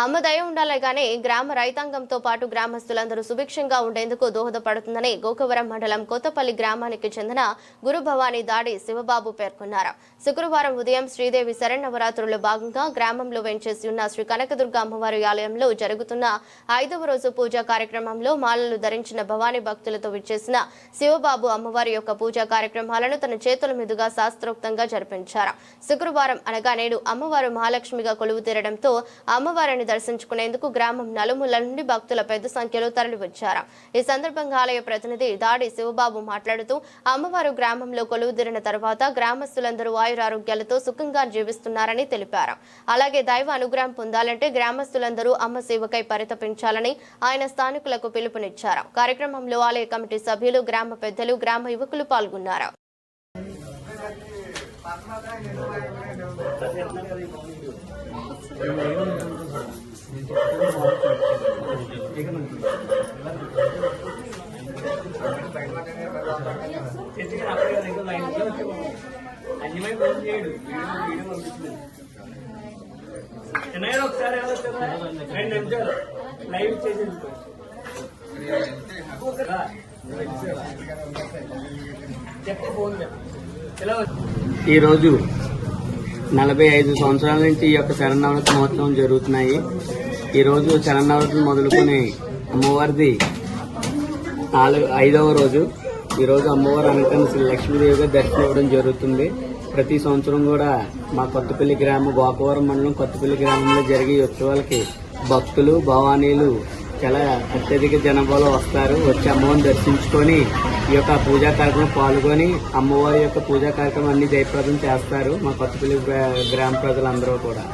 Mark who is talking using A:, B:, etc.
A: అమ్మ దయ గ్రామ రైతాంగంతో పాటు గ్రామస్తులందరూ సుభిక్షంగా ఉండేందుకు దోహదపడుతుందని గోకవరం మండలం కొత్తపల్లి గ్రామానికి చెందిన గురు భవానీ దాడి శివబాబు పేర్కొన్నారు. శుక్రవారం ఉదయం శ్రీదేవి శరణవరాత్రుల్లో భాగంగా గ్రామంలో వెంచేసి ఉన్న శ్రీ కనకదుర్గ అమ్మవారి ఆలయంలో జరుగుతున్న ఐదవ రోజు పూజా కార్యక్రమంలో మాలలు ధరించిన భవానీ భక్తులతో విచ్చేసిన శివబాబు అమ్మవారి యొక్క పూజా కార్యక్రమాలను తన చేతుల మీదుగా శాస్త్రోక్తంగా జరిపించారు. శుక్రవారం అనగా నేడు అమ్మవారు మహాలక్ష్మిగా కొలువు తీరడంతో అమ్మవారిని దర్శించుకునేందుకు గ్రామం నలుమూల నుండి భక్తుల పెద్ద సంఖ్యలో తరలివచ్చారు. ఈ సందర్భంగా ఆలయ ప్రతినిధి దాడి శివబాబు మాట్లాడుతూ అమ్మవారు గ్రామంలో కొలువుదిరిన తర్వాత గ్రామస్తులందరూ ఆయురారోగ్యాలతో సుఖంగా జీవిస్తున్నారని తెలిపారు. అలాగే దైవ అనుగ్రహం పొందాలంటే గ్రామస్తులందరూ అమ్మ సేవకై పరితపించాలని ఆయన స్థానికులకు పిలుపునిచ్చారు. కార్యక్రమంలో ఆలయ కమిటీ సభ్యులు గ్రామ పెద్దలు గ్రామ యువకులు పాల్గొన్నారు.
B: అన్యమై ఫోన్ చేయడు వీడియో ఒకసారి రెండు నిమిషాలు లైవ్ ఈరోజు నలభై ఐదు సంవత్సరాల నుంచి ఈ యొక్క శరణవరత మహోత్సవం జరుగుతున్నాయి. ఈరోజు శరణవరతలు మొదలుకొని అమ్మవారిది నాలుగు ఐదవ రోజు. ఈరోజు అమ్మవారు అనంతరం శ్రీ లక్ష్మీదేవిగా దర్శనం ఇవ్వడం జరుగుతుంది. ప్రతి సంవత్సరం కూడా మా కొత్తపల్లి గ్రామం గోకవరం మండలం కొత్తపల్లి గ్రామంలో జరిగే ఈ ఉత్సవాలకి భక్తులు భవానీలు చాలా అత్యధిక జనాభాలో వస్తారు. వచ్చి అమ్మవారిని దర్శించుకొని ఈ యొక్క పూజా కార్యక్రమం పాల్గొని అమ్మవారి యొక్క పూజా కార్యక్రమం అన్ని జయప్రదం చేస్తారు మా కొత్తపల్లి గ్రామ ప్రజలందరూ కూడా.